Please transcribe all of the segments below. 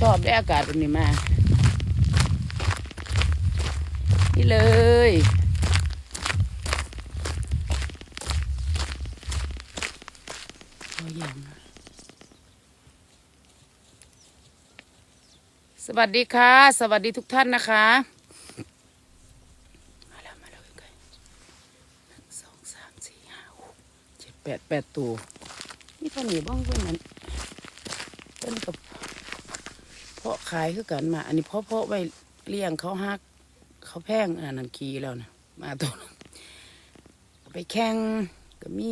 ชอบได้อากาศแบบนี้มากนี่เลยโอ้ยยังนะสวัสดีค่ะ สวัสดีทุกท่านนะคะมาแล้วมาแล้วใกล้ๆหนึ่งสองสามสี่ห้าหกเจ็ดแปดแปดตัวนี่เท่านี้บ้างเพื่อนนั้นเพื่อนกับเพาะขายคือกันมา อันนี้เพาะเพาะไว้เลี้ยงเขาฮัก เขาแพงอันนั้นกีแล้วนะมาตัวนึงไปแข่งก็มี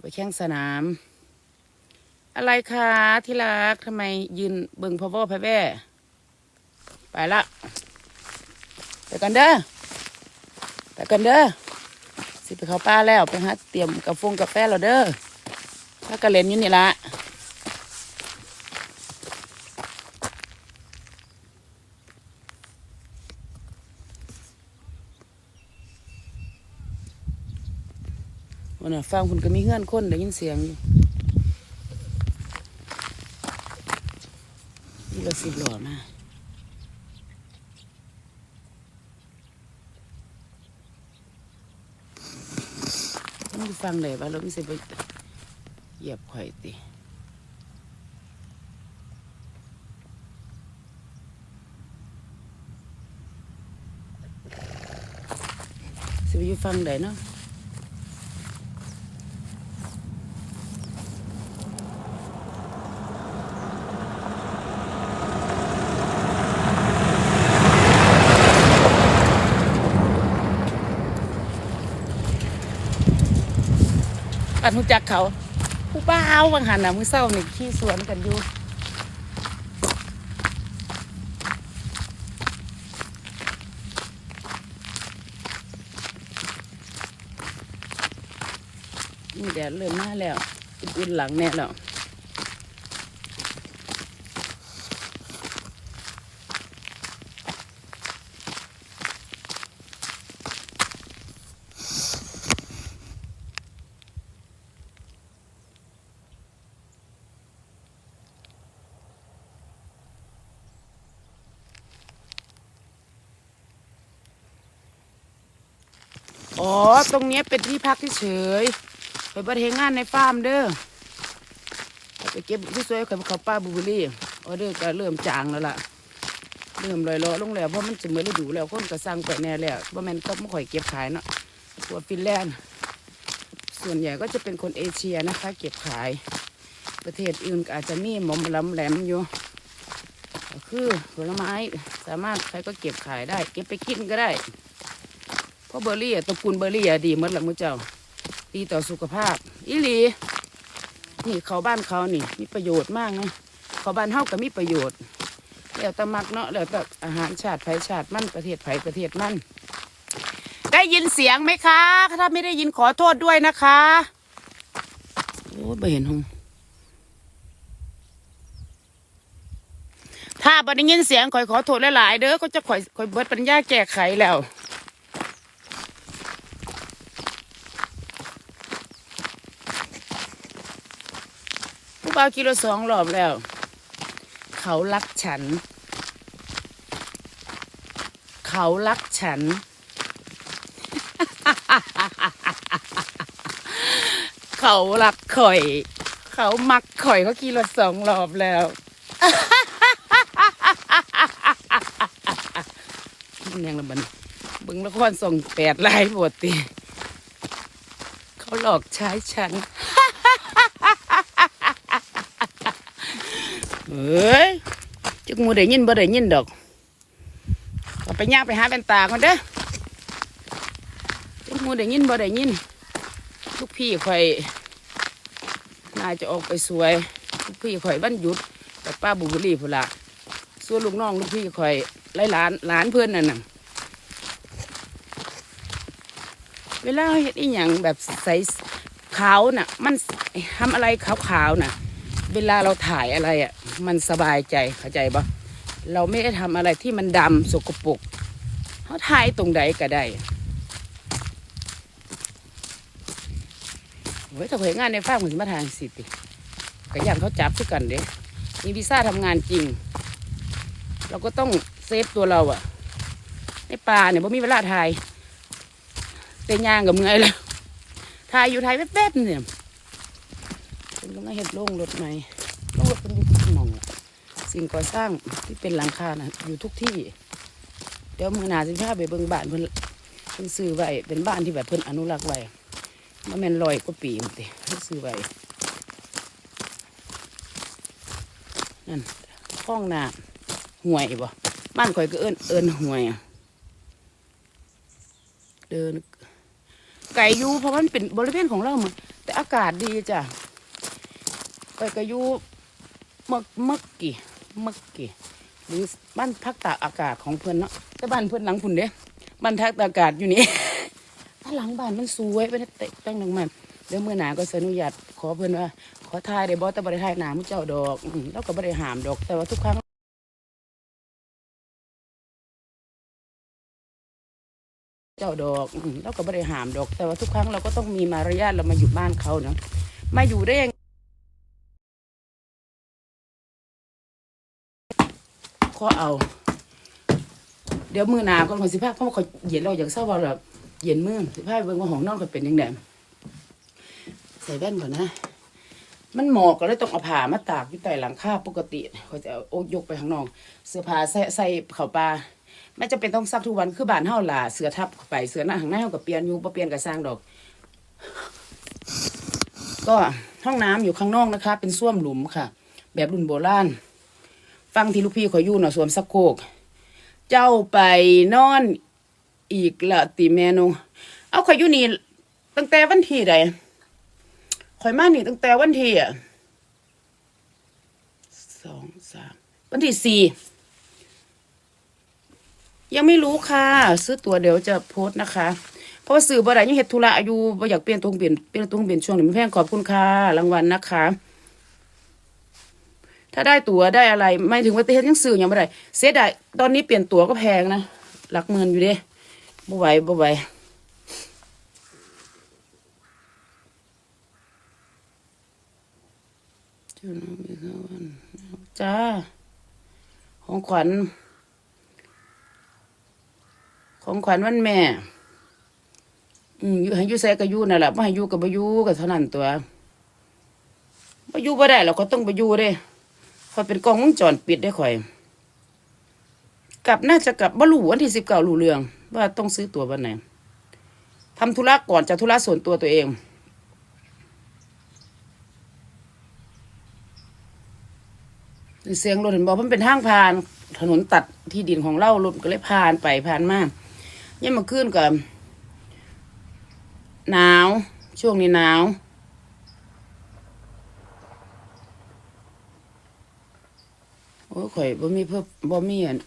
ไปแข่งสนาม อะไรคะที่รักทำไมยืนเบิ่งพ่อพ่อพ่อแม่ไปละไปกันเด้อไปกันเด้อสิไปเขาป้าแล้วไปหาเตรียมกาแฟงกาแฟเราเด้อถ้ากระเล่นอยู่นี่ละ น่ะฟังคุณก็มีเงื่อนคนได้ยินเสียงอยู่นี่เราสิบหล่อมาต้องฟังเลยว่าเราไม่สิไปเหยียบข่อยติสิไปอยู่ฟังไหนเนาะ อันหูจักเขา ผู้บ้าวบางหันนะมือเศร้านี่ขี้สวนกันอยู่นี่แดดเริ่มมาแล้วอุ่นหลังแน่แล้ว อ๋อ ตรงนี้เป็นที่พักที่เฉยไปบัดเฮงงานในฟาร์มเด้อไปเก็บที่สวยๆกับเขาป้าบูเบอรี่ออเดอร์ก็เริ่มจางแล้วล่ะ เริ่มลอยๆลงแล้วเพราะมันจะเหมือนฤดูแล้วคนก็สั่งไปแน่แล้วว่าม่นก็ไม่ค่อยเก็บขายเนาะตัวฟินแลนด์ ส่วนใหญ่ก็จะเป็นคนเอเชียนะคะ เก็บขาย ประเทศอื่นก็อาจจะมีหมอมลำแหลมอยู่คือผลไม้สามารถใครก็เก็บขายได้ เก็บไปกินก็ได้ เพราะเบอร์รี่อะตระกูลเบอร์รี่อะดีมดละมุเจ้า ดีต่อสุขภาพ อีหลี นี่เขาบ้านเขานี่ มีประโยชน์มากนะเขาบ้านเฮาก็มีประโยชน์ แล้วแต่มักเนาะแล้วแต่อาหารชาติไผชาติมั่นประเทศไผประเทศมั่นได้ยินเสียงไหมคะ ถ้าไม่ได้ยินขอโทษด้วยนะคะโอ้ยไม่เห็นหงถ้าบัได้ยินเสียงข่อยขอโทษหลายๆเด้อก็จะข่อยข่อยเบิดปัญญาแก้ไขแล้ว ผู้บ่ากิโลสองรอบแล้ว เขารักฉัน เขารักฉัน เขารักข่อย เขามักข่อยเขากิโลสองรอบแล้วยังละบันบึงละครส่งแปดลายบทติเขาหลอกใช้ฉัน เอ้ยจักมูได้ยินบ่ได้ยินดอกเอาไปย่างไปหาเป็นตาก่อนเด้อจักมูได้ยินบ่ได้ยินลูกพี่ข่อยน่าจะออกไปสวยลูกพี่ข่อยวันหยุดกับป้าบุบุรีพุ่นละส่วนลูกน้องลูกพี่ข่อยไล่หลานหลานเพื่อนนั่นน่ะเวลาเฮ็ดอีหยังแบบใสขาวน่ะ มันทำอะไรขาวๆน่ะ เวลาเราถ่ายอะไรอะ มันสบายใจเข้าใจปะเราไม่ได้ทำอะไรที่มันดำสกปรกเขาถ่ายตรงใดก็ได้เฮ้ยถ้าเผยงานในฟาร์มมันมาทางสิติก็ย่างเขาจับคือกันเด้มีวีซ่าทำงานจริง เราก็ต้องเซฟตัวเราอะในป่าเนี่ยบ่มีเวลาถ่ายเต็นย่างกับเมื่อยแล้วถ่ายอยู่ถ่ายแป๊บๆเนี่ยเป็นกำลังเห็ดโล่งรถใหม่โล่งรถเป็น สิ่งก่อสร้างที่เป็นหลังคานะอยู่ทุกที่ เดี๋ยวมือหนาสิพาไปเบิ่งบ้านเพิ่นเพิ่นซื้อไว้เป็นบ้านที่แบบเพิ่นอนุรักษ์ไว้มาแม่นลอยกว่าปีมันติเพิ่นซื้อไว้นั่นห้องน้ำห่วยบ่บ้านข่อยก็เอิ้นเอิ้นห่วยเดินไก่ยูเพราะมันเป็นบริเวณของเราหมดแต่อากาศดีจ้ะไก่กยู่มักมักกี่ มักกี่หรือบ้านพักตากอากาศของเพื่อนเนาะแต่บ้านเพื่อนหลังพุ่นเด้บ้านพักตากอากาศอยู่นี่ถ้าหลังบ้านมันสวยไปเตะตั้งหนึ่งมันเดี๋ยวเมื่อหนาก็สอนุญาตขอเพื่อนว่า ขอทายได้บ่แต่บ่ได้ทายหนามุเจ้าดอกอืมเราก็บ่ได้หามดอก แต่ว่าทุกครั้งเจ้าดอกอืมเราก็ไม่ได้หามดอก แต่ว่าทุกครั้งเราก็ต้องมีมารยาทเรามาอยู่บ้านเขาเนาะมาอยู่ได้ยัง อเอา เดี๋ยวมือหนาก็คนสิภาพเพราะว่าเขาเย็นเราอย่างเศร้าว่าแบบเย็นมือสิภาพเบิ่งว่าของนอนก็เป็นยังไงใส่แว่นก่อนนะ มันหมอกก็เลยต้องเอาผ้ามาตากอยู่ใต้หลังคาปกติเขาจะเอาโอยกไปข้างนอก เสื้อผ้าใส่ใส่เข่าปลาไม่จำเป็นต้องซักทุกวันคือบ้านเฮาล่ะเสื้อทับไปเสื้อหน้าข้างหน้าเฮาก็เปลี่ยนอยู่บ่เปลี่ยนก็สร้างดอก ก็ห้องน้ำอยู่ข้างนอกนะคะ เป็นส้วมหลุมค่ะ แบบรุ่นโบราณ ฟังที่ลูกพี่ขอยอยู่เนาะสวมสักโคก เจ้าไปนอนอีกละติแมนูเอาขอยอยู่นี่ตั้งแต่วันที่ใดข่อยมานี่ตั้งแต่วันที่อะสองสามวันที่สี่ยังไม่รู้ค่ะ ซื้อตั๋วเดี๋ยวจะโพสต์นะคะ เพราะว่าสื่อบ่ได้ยังเฮ็ดธุระอายู่บ่อยากเปลี่ยนตรงเปลี่ยนเปลี่ยนตรงเปลี่ยนช่วงนี้มันแพงขอบคุณค่ะรางวัลนะคะ ถ้าได้ตั๋วได้อะไร ไม่ถึงว่าเฮ็ดยังสื่อยังไม่ได้เสียดายตอนนี้เปลี่ยนตั๋วก็แพงนะหลักหมื่นอยู่เด้บ่ไหวบ่ไหวจ้า ของขวัญ ของขวัญวันแม่ อืมอยู่ให้อยู่ใส่ก็อยู่นั่นแหละไม่ให้อยู่กับบ่อยู่ก็เท่านั้นตัวบ่อยู่บ่ได้เราก็ต้องไปยูเด้ ข่อยเป็นกล้องวงจรปิดได้ข่อย กลับน่าจะกลับบ่รู้วันที่สิบเก้ารู้เรื่อง ว่าต้องซื้อตั๋ววันไหนทำธุระก่อนจะธุระส่วนตัวตัวเองเสียงรถเห็นบอกมันเป็นทางผ่าน ถนนตัดที่ดินของเรารถก็เลยผ่านไปผ่านมายังมาขึ้นกับหนาว ช่วงนี้หนาว โอ้ข่อยบ่มีเพิ่มบ่มีอัน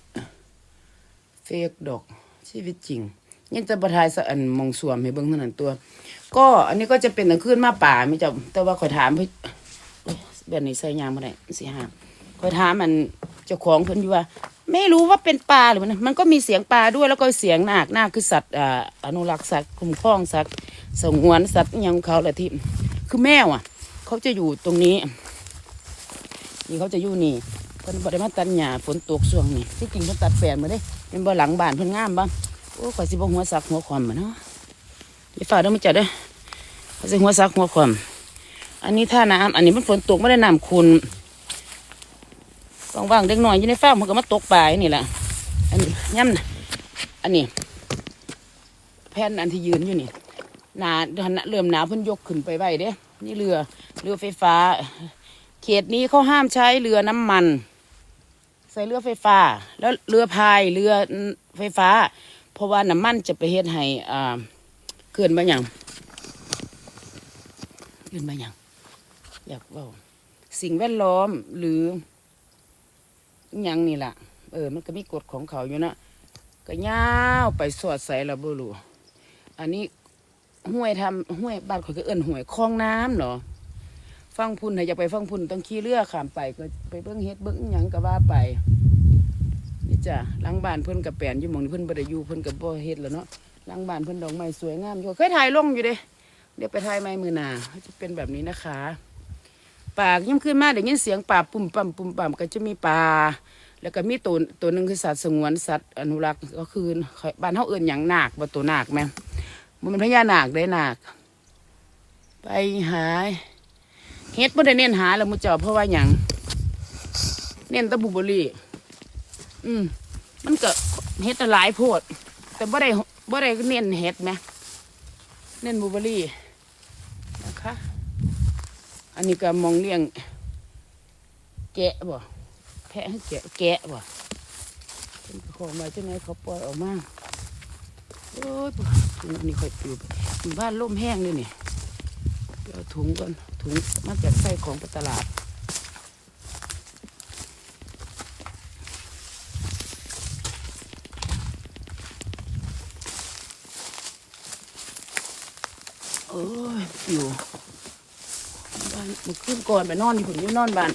เฟกดอกชีวิตจริงยังจะประทายสะอันมองสวมให้เบิ่งเท่านั้นตัว ก็อันนี้ก็จะเป็นตะขึ้นมาป่าไม่จะแต่ว่าข่อยถามเพิ่อแบบนี้ใส่ยางบ่ได้สิหาข่อยถามมันเจ้าของเพิ่นอยู่ว่า ไม่รู้ว่าเป็นปลาหรือมันมันก็มีเสียงปลาด้วยแล้วก็เสียงนาคนาคคือสัตว์อาอนุรักษ์สัตว์คุ้มครองสัตว์สงวนสัตว์อยังของเขาแหละที่คือแมวอะ เขาจะอยู่ตรงนี้ นี่เขาจะอยู่นี่ เพิ่นบ่ได้มาตัดหญ้าฝนตกช่วงนี้ที่จริงเพิ่นตัดแปลนมาเด้เป็นบ่หลังบ้านเพิ่นงามบ่โอ้ข่อยสิบ่หัวสักหัวความบ่เนาะอย่าฝ่าเด้อมื้อจ้ะเด้อข่อยสิหัวสักหัวความอันนี้ท่าน้ำอันนี้มันฝนตกไม่ได้น้ำคุณว่างๆเด็กน้อยอยู่ในฟามันก็มาตกปลายนี่แหละอันนี้ย่ำนะอันนี้ แผ่นอันที่ยืนอยู่นี่หนาเริ่มหนาเพิ่นยกขึ้นไปไว้เด้ นี่เรือเรือไฟฟ้า เขตนี้เขาห้ามใช้เรือน้ำมัน ใส่เรือไฟฟ้า แล้วเรือพายเรือไฟฟ้า เพราะว่าน้ำมันจะไปเฮ็ดให้อ่าเกินมาอย่างเกินมาอย่างอยากว่าสิ่งแวดล้อมหรือยังนี่ล่ะ เออ มันก็มีกฎของเขาอยู่นะก็ยาวไปสอดใส่ละบ่รู้อันนี้ห้วยทำห้วยบ้านเขาก็เอิ้นห้วยคลองน้ำเหรอ ฟังพุ่นถ้าอยากไปฟังพุ่นต้องขี่เรือข้ามไปก็ไปเบิ่งเฮ็ดเบิ่งอิหยังก็ว่าไป นี่จ้ะหลังบ้านเพิ่นก็แปลนอยู่หมองนี้เพิ่นบ่ได้อยู่เพิ่นก็บ่เฮ็ดแล้วเนาะหลังบ้านเพิ่นดอกไม้สวยงามอยู่เคยถ่ายลงอยู่เด้เดี๋ยวไปถ่ายไม้มือหนาจะเป็นแบบนี้นะคะปลายิ่งขึ้นมาได้ยินเสียงปลาปุ่มปั่มปุ่มปั่มก็จะมีปลาแล้วก็มีตัวตัวหนึ่งคือสัตว์สงวนสัตว์อนุรักษ์ก็คือบ้านเฮาเอิ้นหยังนาคบ่ตัวนาคแม่นบ่แมันพญานาคได้นาคไปหาย เฮ็ดบ่ได้เน้นหาแล้วมูเจ้าเพราะว่าหยังเน้นตะบุบรีอืมมันก็เฮ็ดหลายโพด แต่บ่ได้บ่ได้เน้นเฮ็ดแหมเน้นบุบรีนะคะอันนี้ก็มองเลี้ยง แกะบ่แพะให้แกะแกะบ่เป็นของมาจังไงเขาปล่อยออกมาโอ้ยอันนี้ค่อยปลูกอยู่บ้านล่มแห้งเลยนี่เดี๋ยวถุงก่อน ถุงมาจากไส้ของตลาด โอ้ยอยู่บ้านเมื่อคืนก่อนไปนอนอยู่ผมอยู่นอนบ้าน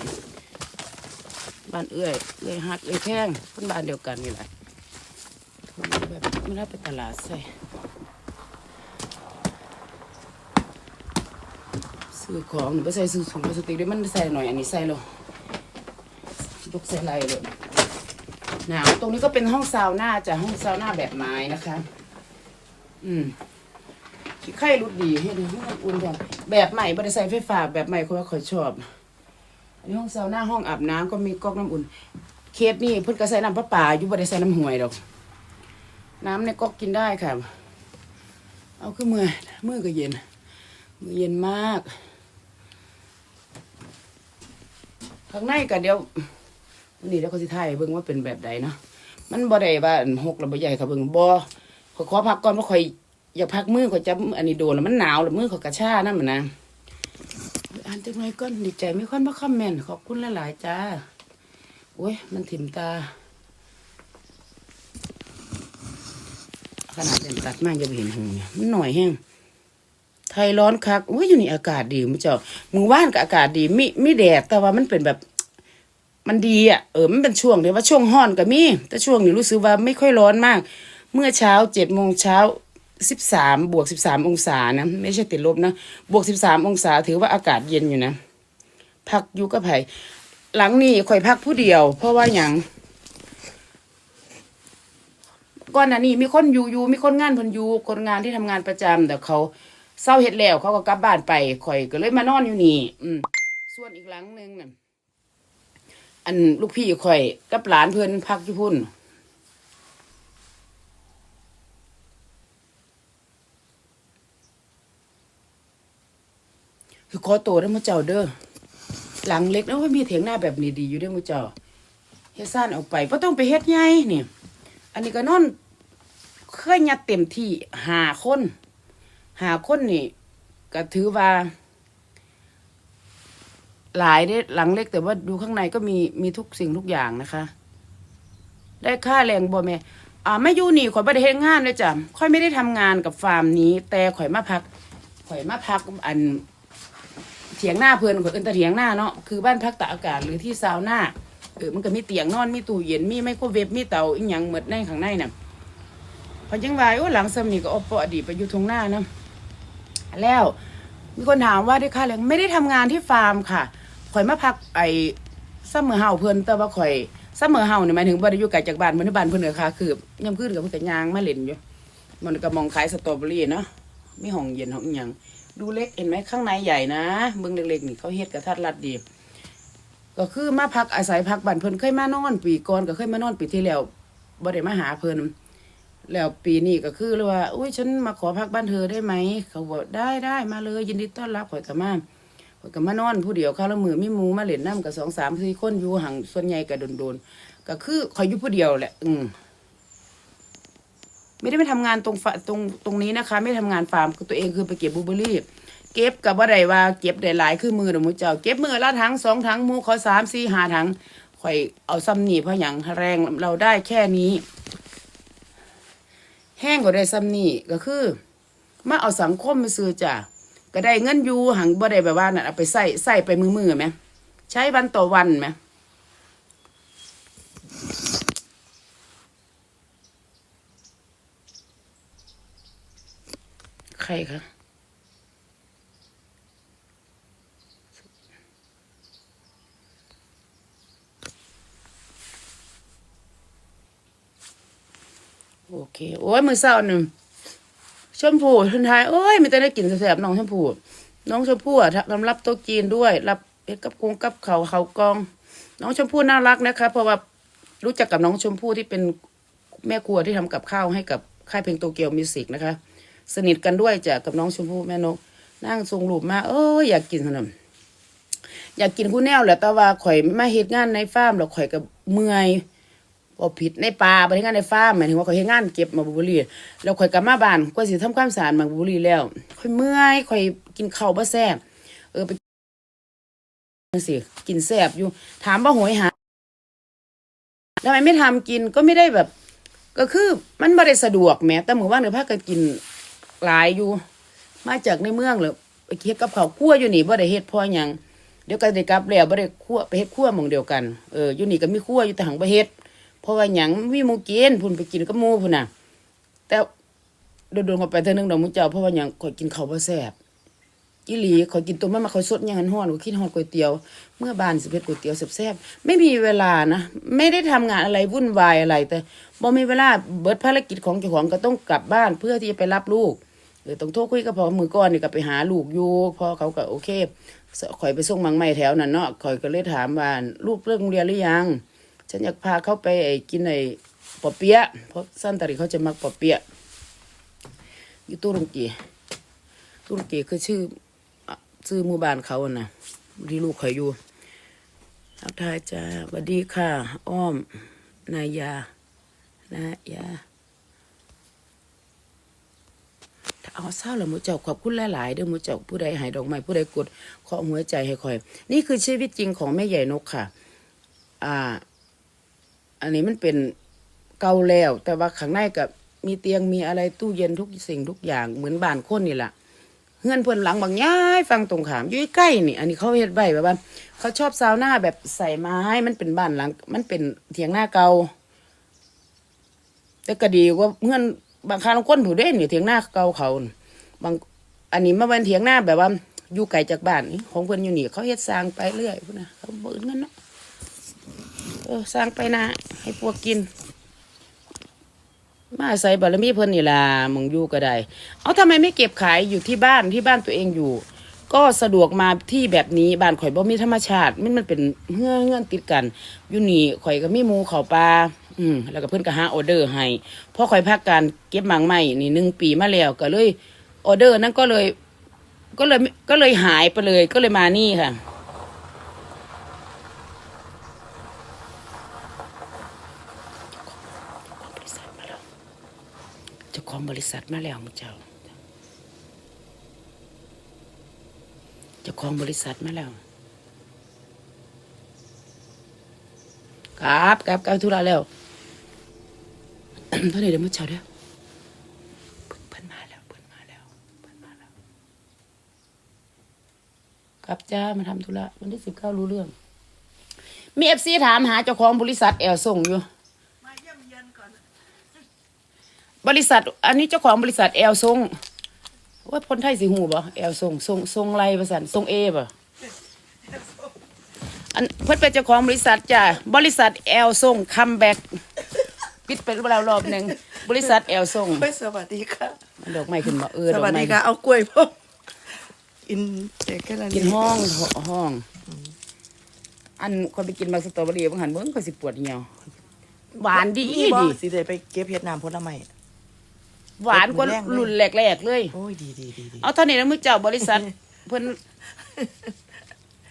บ้านเอื้อยเอื้อยฮักเอื้อยแข้งเพิ่นบ้านเดียวกันนี่แหละถุงแบบไม่ได้ไปตลาดใส่ ซื้อของหนูไปใส่ซื้อถุงพลาสติกด้วยมันใส่หน่อยอันนี้ใส่เลยยกใส่ไรเลยหนาวตรงนี้ก็เป็นห้องซาวน่าจะห้องซาวน่าแบบไม้นะคะ อืมขี้ไข่รุดดีให้ดูให้มันอุ่นก่อนแบบใหม่บริใส่ไฟฟ้าแบบใหม่คนว่าเขาชอบอันนี้ห้องซาวน่าห้องอาบน้ำก็มีก๊อกน้ำอุ่น เคสนี่เพิ่นก็ใส่น้ำประปาอยู่บริใส่น้ำห่วยดอก น้ำในก๊อกกินได้ค่ะ เอาขึ้นมือมือก็เย็นมือเย็นมาก ข้างในก็เดี๋ยวนนี้เดี๋ยวเขาสิถ่ายเบิ่งว่าเป็นแบบใดเนาะมันบ่ได้ว่าอันหกแล้วบ่ใหญ่ค่ะเบิ่งบ่ขอขอพักก่อนเพราะข่อยอยากพักมือข่อยจับอันนี้โดนแล้วมันหนาวแล้วมือข่อยกระชานั่นมันนะอ่านจังไงก่อนดีใจไมีคนมาคอมเมนต์ขอบคุณหลายๆจ้าโอ้ยมันถิ่มตา ขนาดเดินตัดมากจะเห็นหงเนี่ยมันหน่อยแห้ง ไทยร้อนคักโอ้ยอยู่นี่อากาศดีมั้เจ้ามือว่านก็อากาศดีมีมีแดดแต่ว่ามันเป็นแบบ มันดีอะเออมันเป็นช่วงเดียวว่าช่วงห้อนก็มีแต่ช่วงนี้รู้สึกว่าไม่ค่อยร้อนมาก เมื่อเช้าเจ็ดโมงเช้าสิบสามบวกสิบสามองศานะไม่ใช่ติดลบนะบวกสิบสามองศาถือว่าอากาศเย็นอยู่นะพักยูกับไผ่หลังนี้ข่อยพักผู้เดียว เพราะว่าอย่างก่อนหน้านี้มีคนอยู่อยู่มีคนงานเพิ่นอยู่คนงานที่ทำงานประจำแต่เขา เศร้าเฮ็ดแล้วเขาก็กลับบ้านไปข่อยก็เลยมานอนอยู่นี่อืมส่วนอีกหลังหนึ่งน่ะอันลูกพี่ข่อยกับหลานเพิ่อนพักอยู่พุ่นคือขอโตได้อมาเจ้าเด้อหลังเล็กแล้วก็มีเถียงหน้าแบบนี้ดีอยู่เด้อมาเจ้าเฮ็ดซ่านออกไปบ่ต้องไปเฮ็ดใหญ่นี่ อันนี้ก็นอนเคยยัดเต็มที่ห้าคน หาคนนี่ก็ถือว่า หลายได้หลังเล็กแต่ว่าดูข้างในก็มีมีทุกสิ่งทุกอย่างนะคะ ได้ค่าแรงบ่แม่อ่าไม่อยู่นี่ข่อยไม่ได้เฮ็ดงานเลยจ้ะข่อยไม่ได้ทำงานกับฟาร์มนี้ แต่ข่อยมาพักข่อยมาพักอันเถียงหน้าเพื่อนข่อยเอินแต่เถียงหน้าเนาะคือบ้านพักตากอากาศหรือที่ซาวน่าเออมันก็มีเตียงนอนมีตู้เย็นมีไมโครเวฟมีเตาอีหยังหมดในข้างในน่ะพอจังว่าโอ้หลังสำนีก็อบปอดีไปอยู่ทงหน้านะ แล้ว มีคนถามว่าได้ค่าแรงไม่ได้ทำงานที่ฟาร์มค่ะข่อยมาพักไอ้ซัมเมอร์เฮาเพิ่นแต่ว่าข่อยซัมเมอร์เฮานี่หมายถึงบ่ได้อยู่ไกลจากบ้านเพิ่นที่บ้านเพิ่นก็ค่ะคือยามคืนก็เพิ่นก็ย่างมาเล่นอยู่มันก็มองขายสตรอเบอรี่เนาะมีห้องเย็นห้องอิหยังดูเล็กเห็นไหมข้างในใหญ่นะเบิ่งเล็กๆนี่เขาเฮ็ดกระทัดรัดดี ก็คือมาพักอาศัยพักบ้านเพิ่นเคยมานอนปีก่อนก็เคยมานอนปีที่แล้วบ่ได้มาหาเพิ่น แล้วปีนี้ก็คือเลยว่า อุ้ยฉันมาขอพักบ้านเธอได้ไหม เขาบอกได้ได้มาเลยยินดีต้อนรับข่อยกับมาข่อยกับมานอนผู้เดียวข้าวละมือมีหมูมาเล่นน้ำกับสองสามสี่คนอยู่ห่างส่วนใหญ่ก็โดนๆก็คือข่อยอยู่ผู้เดียวแหละ อืมไม่ได้ไปทำงานตรงตรงตรงนี้นะคะ ไม่ทำงานฟาร์มตัวเองคือไปเก็บบูเบอรี่ เก็บกับว่าใดว่าเก็บได้หลายคือมือเดอมูเจ้า เก็บมือละถังสองถังมูเขาสามสี่ห้าถังข่อยเอาซ้ำหนีเพราะอย่างแรงเราได้แค่นี้ แห้งก็ได้ซ้ำนี่ก็คือ มาเอาสังคมมาซื้อจ้ะก็ได้เงินอยู่หังบ่ได้แบบว่านั่นเอาไปใส่ใส่ไปมือมือไหมใช้วันต่อวันไหมใครคะ โอเคโอ้ยมือเศร้าหนึ่งชมพู่ทุนทายโอ้ยม่ได้ได้กลิ่นแสบๆน้องชมพู่น้องชมพู่อะทำรับโต๊ะจีนด้วย รับเอ็ดกับกงกับเขาเขากอง น้องชมพู่น่ารักนะคะ เพราะว่ารู้จักกับน้องชมพู่ที่เป็นแม่ครัวที่ทำกับข้าวให้กับค่ายเพลงโตเกียวมิวสิกนะคะ สนิทกันด้วยจ้ะกับน้องชมพู่แม่นก นั่งทรงรูปมาเอออยากกินขนมอยากกินคู่แนวแหละต่ว่าข่อยมาเฮ็ดงานในฟาร์มแล้วข่อยก็เมื่อย บ่ผิดในป่าบ่ได้งานในฟาร์มหมายถึงว่าข่อยเฮ็ดงานเก็บมาบุรีแล้วข่อยกลับมาบ้านกว่าสิทำความสะอาดมาบุรีแล้วข่อยเมื่อยข่อยกินข้าวบ่แซ่บเออไปจังซี่กินแซ่บอยู่ ถามว่าโหยหาทำไมไม่ทำกินก็ไม่ได้แบบ ก็คือมันไม่ได้สะดวกแม้แต่หมือนว่าเนื้อผ้าก็กินหลายอยู่ มาจากในเมืองเลยไปเฮ็ดกับข้าวคั่วอยู่นี่บ่ได้เฮ็ดพอหยังเดี๋ยวก็ได้กลับแล้วบ่ได้คั่วไปเฮ็ดคั่วหม่องเดียวกันเอออยู่นี่ก็มีคั่วอยู่แต่หังบ่เฮ็ด เพราะว่าหยังมีหมู่กินพุ่นไปกินกับหมูพุ่นน่ะ แต่โดนๆเข้าไปเทื่อนึงดอกหมูเจ้าเพราะว่าหยังข่อยกินข้าวบ่แซ่บอีหลีข่อยกินตัวมันมาข่อยสดหยังหันฮ้อนข่อยคิดฮอดก๋วยเตี๋ยว เมื่อบานสิเฮ็ดก๋วยเตี๋ยวแซ่บๆไม่มีเวลานะไม่ได้ทำงานอะไรวุ่นวายอะไร แต่บ่มีเวลาเบิดภารกิจของเจ้าของก็ต้องกลับบ้านเพื่อที่จะไปรับลูกเออต้องโทรคุยกับพ่อมือก่อนนี่ก็ไปหาลูกอยู่พ่อเขาก็โอเคข่อยไปส่งมังไม่แถวนั้นเนาะข่อยก็เลยถามว่าลูกเลิกโรงเรียนหรือยัง ฉันอยากพาเขาไปไอ้กินไอ้ปอเปี๊ยะเพราะสั้นตาริเขาจะมักปอเปี๊ยะอยู่ตู้ลุงกีตู้ลุงกีคือชื่อชื่อมู่บ้านเขาอะนะที่ลูกข่อยอยู่ทักทายจ้าสวัสดีค่ะ อ้อม นายา นายาเอาเศร้าแล้วมูเจ้าขอบคุณหลาย ๆ เด้อมูเจ้าผู้ใดหายดอกไม้ผู้ใดกดเคาะหัวใจให้คอย นี่คือชีวิตจริงของแม่ใหญ่นกค่ะ อ่า อันนี้มันเป็นเก่าแล้ว แต่ว่าข้างในกับมีเตียงมีอะไรตู้เย็นทุกสิ่งทุกอย่างเหมือนบ้านคนนี่แหละเฮือนเพิ่อนหลังบางย้ายฟังตรงขามอยู่ใกล้นี่ อันนี้เขาเฮ็ดไว้แบบว่า เขาชอบซาวน่าแบบใส่ไม้มันเป็นบ้านหลัง มันเป็นเถียงหน้าเก่าแต่ก็ดีว่าเพื่อนบางครั้งเราก้นผู้เด่นอยู่เถียงหน้าเก่าเขาบาง อันนี้มาเป็นเถียงหน้าแบบว่าอยู่ไกลจากบ้านนี่ของเพื่อนอยู่นี่เขาเฮ็ดสร้างไปเรื่อยพุ่นนะเขาเบิดเงินเนาะ เออสร้างไปนะ ให้พวกกิน มาใส่บารมีเพิ่นนี่ล่ะมองอยู่ก็ได้ เอาทำไมไม่เก็บขายอยู่ที่บ้านที่บ้านตัวเองอยู่ ก็สะดวกมาที่แบบนี้บ้านข่อยบ่มีธรรมชาติ มันมันเป็นเงื่อนเงื่อนติดกันอยู่นี่ข่อยก็มีหมูเขาปลาอืมแล้วก็เพิ่นก็หาออเดอร์ให้พอข่อยพักการเก็บหมางใหม่นี่หนึ่งปีมาแล้วก็เลยออเดอร์นั้นก็เลย ก็เลยก็เลยหายไปเลยก็เลยมานี่ค่ะ เจ้า ของบริษัทมาแล้วมึงเจ้าเจ้าของบริษัทมาแล้วครับครับครับธุระแล้วเท่าไหร่เดี๋ยวมื่อเช้าเด้อเปิดมาแล้วเปิดมาแล้วครับจ้ามาทำธุระวันที่สิบเก้ารู้เรื่อง มีเอฟซีถามหาเจ้าของบริษัทแอลส่งอยู่ บริษัท อันนี้เจ้าของบริษัทแอลทรงว่าคนไทยสิหูบ่แอลทรงทรงทรงไรประสันทรงเอบ่อันเพิ่นเป็นเจ้าของบริษัทจ้ะบริษัทแอลทรงคัมแบ็กปิดไปแล้วรอบหนึ่งบริษัทแอลทรงเฮ้ยสวัสดีค่ะดอกไม้ขึ้นมาเออสดอกวัสไม้ดีค่ะเอากล้วยพ่ออินเจแค่นั้นกินห้องห้อง อันคนไปกินมาสตรอเบอรี่บางหันเบิ่งก็สิปวดเหี่ยวหวานดีนี่บ่ดีสิได้ไปเก็บเฮ็ดน้ำผลไม้ หวานกว่ารุ่นแรกๆเลย โอ้ยดีดีดีดีเอาเท่านี้นะมือเจ้าบริษัท เพิ่น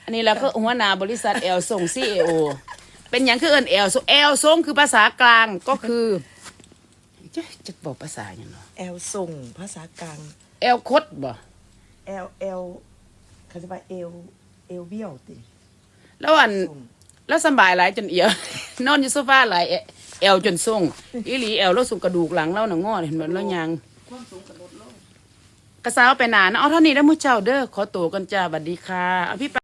อันนี้แหละก็หัวหน้าบริษัทแอลส่งซีเอโอเป็นอย่างคือเอินแอลส่งแอลส่งคือภาษากลางก็คือจะจะบอกภาษาอย่างเนาะแอลส่งภาษากลางแอลคดบ่แอลแอลเขาจะว่าเอลเอลเบี้ยวติแล้วอันส่งแล้วสำบายหลายจนเอียนอนอยู่โซฟาหลาย แอแอลจนส่งอีหลีแอลแล้วสุกกระดูกหลังแล้วหนังงอเห็นบ่แล้วยังกระสาวไปนานนะเอาเท่านี้แล้วมือเจ้าเด้อขอตัวกันจ้าบัดดีค่ะเอาพี่ปา